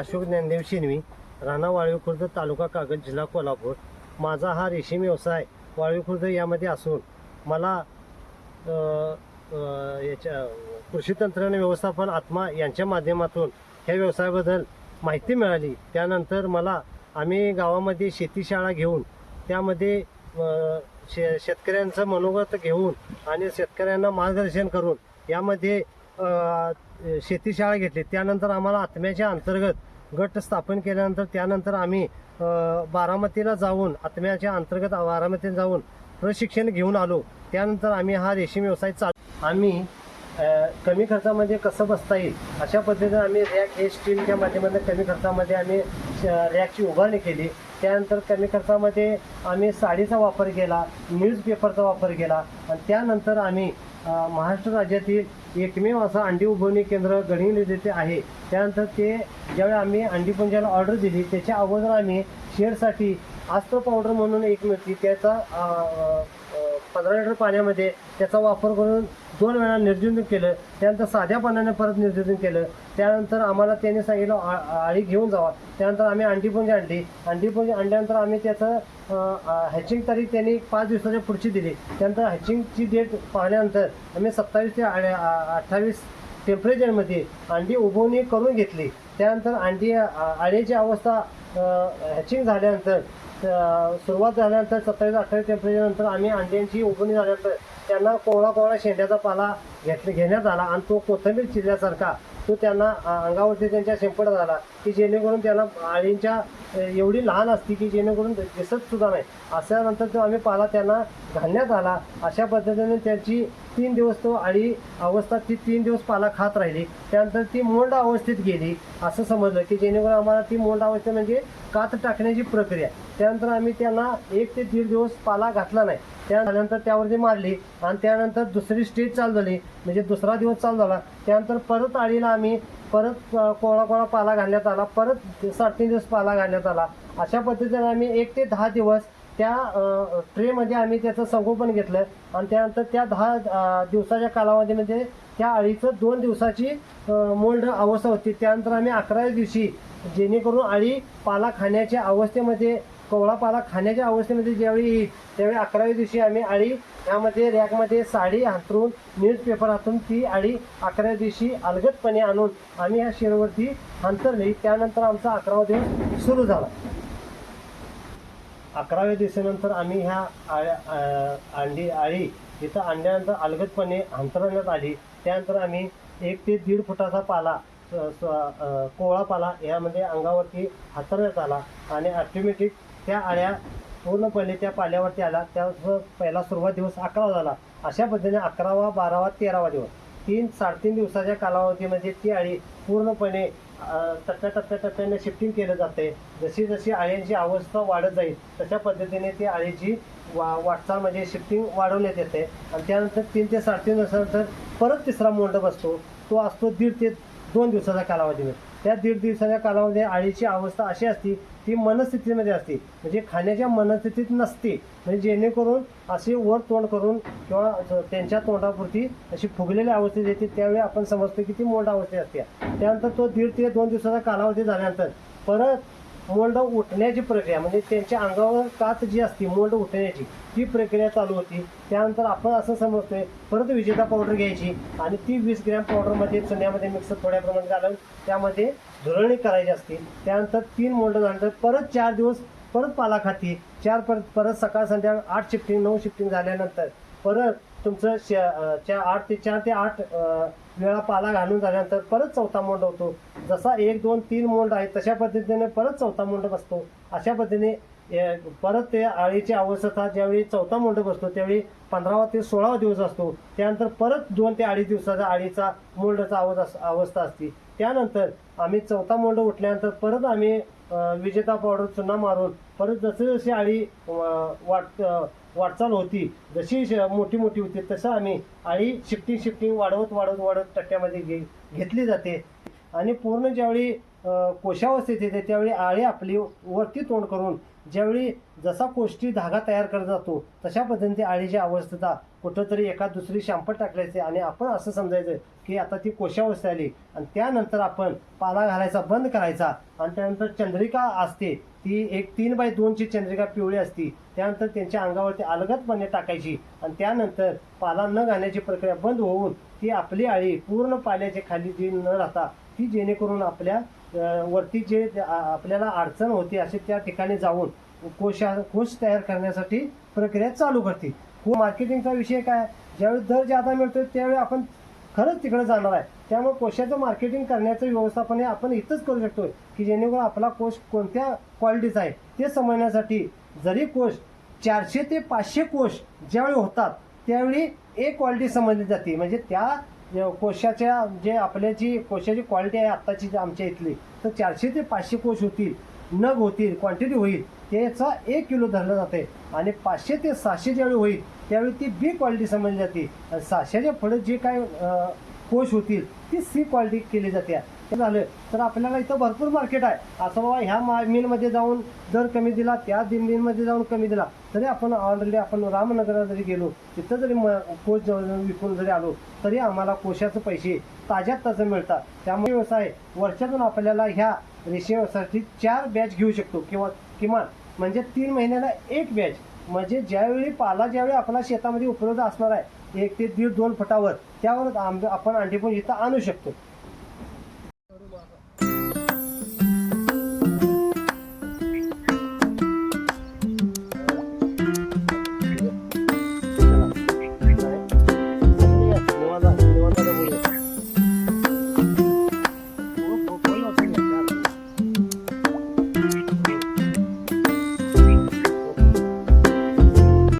अशोक ज्ञानदेव शिनवी राणा वाळवी खुर्द तालुका कागद जिल्हा कोल्हापूर. माझा हा रेशीम व्यवसाय वाळवी खुर्द यामध्ये असून मला याच्या कृषी तंत्रज्ञान व्यवस्थापन आत्मा यांच्या माध्यमातून ह्या व्यवसायाबद्दल माहिती मिळाली. त्यानंतर मला आम्ही गावामध्ये शेतीशाळा घेऊन त्यामध्ये शे शेतकऱ्यांचं मनोगत घेऊन आणि शेतकऱ्यांना मार्गदर्शन करून यामध्ये शेतीशाळा घेतली. त्यानंतर आम्हाला आत्म्याच्या अंतर्गत गट स्थापन केल्यानंतर त्यानंतर आम्ही बारामतीला जाऊन आत्म्याच्या अंतर्गत बारामतीला जाऊन प्रशिक्षण घेऊन आलो. त्यानंतर आम्ही हा रेशीम व्यवसाय चाल आम्ही कमी खर्चामध्ये कसं बसता येईल? अशा पद्धतीने आम्ही रॅक हे स्टीलच्या माध्यमातून कमी खर्चामध्ये आम्ही श- रॅकची उभारणी केली. त्यानंतर कमी खर्चामध्ये आम्ही साडीचा वापर केला न्यूजपेपरचा वापर केला. आणि त्यानंतर आम्ही महाराष्ट्र राज्यातील एकमेव असं अंडी उभवणी केंद्र गडिंग्लज येथे आहे. त्यानंतर ते ज्यावेळी आम्ही अंडी पुंजाला ऑर्डर दिली त्याच्या अगोदर आम्ही शेअरसाठी आस्त्र पावडर म्हणून एक मिळते त्याचा पंधरा लिटर पाण्यामध्ये त्याचा वापर करून दोन वेळा निर्जंतुक केलं त्यानंतर साध्या पाण्याने परत निर्जंतुक केलं त्यानंतर आम्हाला त्यांनी सांगितलं आ- आळी घेऊन जावा. त्यानंतर आम्ही अंडीपुंजी आणली. अंडीपुंजी आणल्यानंतर आम्ही त्याचं हॅचिंग तारीख त्यांनी पाच दिवसाच्या पुढची दिली. त्यानंतर हॅचिंगची डेट पाहिल्यानंतर आम्ही सत्तावीस ते अठ्ठावीस टेम्परेचरमध्ये अंडी उभवणी करून घेतली. त्यानंतर अंडी आ- आळीची अवस्था हॅचिंग झाल्यानंतर सुरुवात झाल्यानंतर सत्तावीस अठ्ठावीस टेम्परेचरनंतर आम्ही अंड्यांची उभणी झाल्यानंतर त्यांना कोवळा कोवळा शेंड्याचा पाला घेत घेण्यात आला आणि तो कोथिंबीर चिरल्यासारखा तो त्यांना अंगावरती त्यांच्या शिंपड झाला की जेणेकरून त्यांना आळींच्या एवढी लहान असती की जेणेकरून दिसत सुद्धा नाही. असल्यानंतर तो आम्ही पाला त्यांना घालण्यात आला अशा पद्धतीने त्यांची तीन दिवस तो आळी अवस्था ती तीन दिवस पाला खात राहिली. त्यानंतर ती मोंड अवस्थेत गेली. असं समजलं की जेणेकरून आम्हाला ती मोंड अवस्था म्हणजे कात टाकण्याची प्रक्रिया. त्यानंतर आम्ही त्यांना एक ते दीड दिवस पाला घातला नाही. त्यानंतर त्यावरती मारली आणि त्यानंतर दुसरी स्टेज चालू झाली. म्हणजे दुसरा दिवस चालू झाला. त्यानंतर परत आळीला आम्ही परत कोळा कोळा पाला घालण्यात आला. परत साडेतीन दिवस पाला घालण्यात आला. अशा पद्धतीने आम्ही एक ते दहा दिवस त्या ट्रेमध्ये आम्ही त्याचं संगोपन घेतलं. आणि त्यानंतर त्या दहा दिवसाच्या कालावधीमध्ये म्हणजे त्या अळीचं दोन दिवसाची मोल्ड अवस्था होती. त्यानंतर आम्ही अकराव्या दिवशी जेणेकरून अळी पाला खाण्याच्या अवस्थेमध्ये कोवळा पाला खाण्याच्या अवस्थेमध्ये ज्यावेळी येईल त्यावेळी अकराव्या दिवशी आम्ही अळी त्यामध्ये रॅकमध्ये साडी हातरून न्यूजपेपर हातून ती आळी अकराव्या दिवशी अलगदपणे आणून आम्ही ह्या शेरवरती अंतरली त्यानंतर आमचा अकरावा दिवस सुरू झाला. अकराव्या दिवसानंतर आम्ही ह्या आळ्या अंडी आळी इथं अंड्यानंतर अलगदपणे अंतरण्यात आली. त्यानंतर आम्ही एक ते दीड फुटाचा पाला कोवळा पाला यामध्ये अंगावरती हातरण्यात आला आणि ऑटोमॅटिक त्या आळ्या पूर्णपणे त्या पाल्यावरती आला त्यावर पहिला सुरुवात दिवस अकरावा झाला. अशा पद्धतीने अकरावा बारावा तेरावा दिवस. तीन साडेतीन दिवसाच्या कालावधीमध्ये ती आळी पूर्णपणे टप्प्याटप्प्याटप्प्याने शिफ्टिंग केलं जाते. जशी जशी आळ्यांची अवस्था वाढत जाईल तशा पद्धतीने ती आळीची वा वाटचाल म्हणजे शिफ्टिंग वाढवण्यात येते. आणि त्यानंतर तीन ते साडेतीन दिवसानंतर परत तिसरा मोंड बसतो. तो असतो दीड ते दोन दिवसाचा कालावधीमध्ये त्या दीड दिवसाच्या कालामध्ये आळीची अवस्था अशी असती ती मनस्थितीमध्ये असते. म्हणजे खाण्याच्या मनस्थितीत नसते. म्हणजे जेणेकरून असे वर तोंड करून किंवा त्यांच्या तोंडापुरती अशी फुगलेल्या अवस्थेत येते त्यावेळी आपण समजतो की ती मोल्ड अवस्थेत असते. त्यानंतर तो दीड ते दोन दिवसाचा कालावधी झाल्यानंतर परत मोल्ड उठण्याची प्रक्रिया म्हणजे त्यांच्या अंगावर कात जी असते मोल्ड उठण्याची ती प्रक्रिया चालू होती. त्यानंतर आपण असं समजतोय परत विजेता पावडर घ्यायची आणि ती वीस ग्रॅम पावडरमध्ये चण्यामध्ये मिक्स थोड्या प्रमाणात घालून त्यामध्ये झुरळणी करायची असते. त्यानंतर तीन मोल्ड झाल्यानंतर परत चार दिवस परत पाला खाती चार परत परत सकाळ संध्याकाळ आठ शिफ्टिंग नऊ शिफ्टिंग झाल्यानंतर परत तुमचं श च्या आठ ते चार ते आठ वेळा पाला घालून झाल्यानंतर परत चौथा मोंड होतो. जसा एक दोन तीन मोंड आहे तशा पद्धतीने परत चौथा मोंड बसतो. अशा पद्धतीने परत ते आळीची अवस्था ज्यावेळी चौथा मोंड बसतो त्यावेळी पंधरावा ते सोळावा दिवस असतो. त्यानंतर परत दोन ते अडीच दिवसाचा आळीचा मोल्डचा आवाज अस- अवस्था असते. त्यानंतर आम्ही चौथा मोंड उठल्यानंतर परत आम्ही विजेता पावडर चुना मारून परत जसे जशी आळी वाट वाटचाल होती जशी श- मोठी मोठी होती तसं आम्ही आळी शिफ्टिंग शिफ्टिंग वाढवत वाढवत वाढवत टक्क्यामध्ये घे घेतली जाते. आणि पूर्ण ज्यावेळी कोशावस्थेत येते त्यावेळी आळी आपली वरती तोंड करून ज्यावेळी जसा कोष्टी धागा तयार करत जातो तशा पद्धतीने आळीची अवस्थेचा कुठंतरी एका दुसरी शांपट टाकल्याचे आणि आपण असं समजायचं की आता ती कोशावस्था आली आणि त्यानंतर आपण पाला घालायचा बंद करायचा आणि त्यानंतर चंद्रिका असते ती एक तीन बाय दोनची चंद्रिका पिवळी असती त्यानंतर त्यांच्या अंगावरती अलगदपणे टाकायची आणि त्यानंतर पाला न घालण्याची प्रक्रिया बंद होऊन ती आपली आळी पूर्ण पाल्याच्या खाली जी न राहता ती जेणेकरून आपल्या वरती जे आपल्याला अडचण होती असे त्या ठिकाणी जाऊन कोशा कोश तयार करण्यासाठी प्रक्रिया चालू करते. को मार्केटिंगचा विषय काय? ज्यावेळी दर जादा मिळतोय त्यावेळी आपण खरंच तिकडे जाणार आहे. त्यामुळे कोशाचं मार्केटिंग करण्याचं व्यवस्थापन हे आपण इथंच करू शकतो की जेणेकरून आपला कोश कोणत्या क्वालिटीचा आहे ते समजण्यासाठी जरी कोश चारशे ते पाचशे कोश ज्यावेळी होतात त्यावेळी एक क्वालिटी समजली जाते. म्हणजे त्या कोशाच्या जे आपल्या जी कोशाची क्वालिटी आहे आत्ताची जी आमच्या इथली तर चारशे ते पाचशे कोश होतील नग होतील क्वांटिटी होईल त्याचा एक किलो धरलं जाते आणि पाचशे ते सहाशे ज्यावेळी होईल त्यावेळी ती बी क्वालिटी समजली जाते. आणि सहाशेच्या पुढे जे काय अ, कोश होतील ती सी क्वालिटी केली जाते. हे झालं तर आपल्याला इथं भरपूर मार्केट आहे. असं बाबा ह्या मा मिलमध्ये जाऊन दर कमी दिला त्या दिन मिलमध्ये जाऊन कमी दिला. तरी आपण ऑलरेडी आपण रामनगरला जरी गेलो तिथं जरी म कोश विकून जरी आलो तरी आम्हाला कोशाचे पैसे ताज्यात ताजं मिळतात. त्यामुळे व्यवसाय वर्षातून आपल्याला ह्या रेशीम व्यवसायासाठी चार बॅच घेऊ शकतो. किंवा किमान म्हणजे तीन महिन्याला एक बॅच म्हणजे ज्यावेळी पाला ज्यावेळी आपला शेतामध्ये उपलब्ध असणार आहे एक ते दीड दोन फुटावर त्यावरच आंबे आपण अंडी पण इथं आणू शकतो.